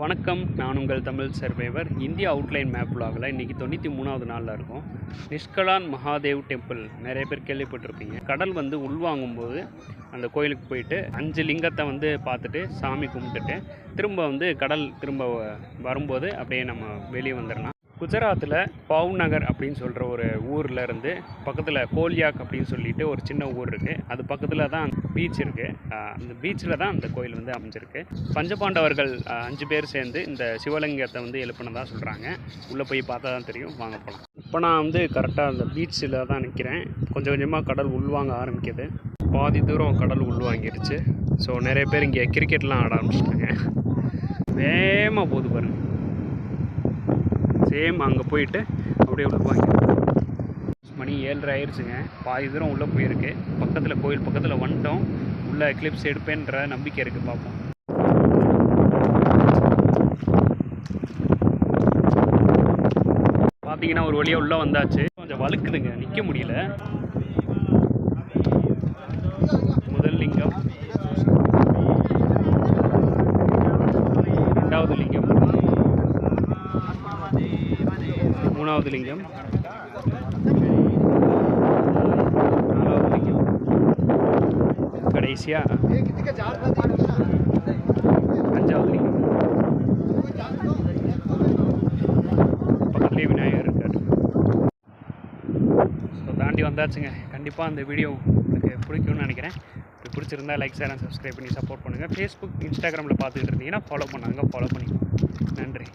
வணக்கம். நான் உங்கள் Tamil survivor. India outline map vlogல இன்றைக்கி தொண்ணூற்றி மூணாவது நாளில் இருக்கும். நிஷ்கலான் மகாதேவ் டெம்பிள் நிறைய பேர் கேள்விப்பட்டிருப்பீங்க. கடல் வந்து உள்வாங்கும்போது அந்த கோயிலுக்கு போயிட்டு அஞ்சு லிங்கத்தை வந்து பார்த்துட்டு சாமி கும்பிட்டுட்டு திரும்ப வந்து கடல் திரும்ப வ- வரும்போது அப்படியே நம்ம வெளியே வந்துடலாம். குஜராத்தில் பவுநகர் அப்படின்னு சொல்கிற ஒரு ஊரில் இருந்து பக்கத்தில் கோலியாக் அப்படின்னு சொல்லிட்டு ஒரு சின்ன ஊர் இருக்குது அது பக்கத்தில் தான் பீச் இருக்குது அந்த பீச்சில் தான் அந்த கோயில் வந்து அமைஞ்சிருக்கு. பஞ்சபாண்டவர்கள் அஞ்சு பேர் சேர்ந்து இந்த சிவலிங்கத்தை வந்து எழுப்பினதாக சொல்கிறாங்க உள்ளே போய் பார்த்தா தான் தெரியும். வாங்க போகலாம் இப்போ நான் வந்து கரெக்டாக அந்த பீச்சில் தான் நிற்கிறேன் கொஞ்சம் கொஞ்சமாக கடல் உள்வாங்க ஆரம்பிக்குது. பாதி தூரம் கடல் உள்வாங்கிருச்சு. ஸோ நிறைய பேர் இங்கே கிரிக்கெட்லாம் ஆட ஆரம்பிச்சிட்டாங்க. வேகமாக போகுது பாருங்கள் சேம் அங்கே போயிட்டு அப்படியே உள்வாங்க மணி ஏழரை ஆயிடுச்சுங்க பாதி தூரம் உள்ளே போயிருக்கு. பக்கத்தில் கோயில் பக்கத்தில் வந்துட்டோம். உள்ளே எக்லிப்ஸ் எடுப்பேன்ற நம்பிக்கை இருக்குது பார்ப்போம் பார்த்தீங்கன்னா ஒரு வழியாக உள்ளே வந்தாச்சு. கொஞ்சம் வழுக்குதுங்க. நிற்க முடியல. முதல் லிங்கம். ரெண்டாவது லிங்கம். மூணாவது லிங்கம். நாலாவது லிங்கம் கடைசியாக அஞ்சாவது லிங்கம். பக்கத்துலேயே விநாயகர் இருக்கார். ஸோ தாண்டி வந்தாச்சுங்க. கண்டிப்பாக அந்த வீடியோ உங்களுக்கு பிடிக்கும்னு நினைக்கிறேன். இப்படி பிடிச்சிருந்தா லைக் ஷேர் அண்ட் சப்ஸ்கிரைப் பண்ணி சப்போர்ட் பண்ணுங்கள் ஃபேஸ்புக் இன்ஸ்டாகிராமில் பார்த்துக்கிட்டு இருந்தீங்கன்னா ஃபாலோ பண்ணாங்க ஃபாலோ பண்ணிக்கோங்க. நன்றி.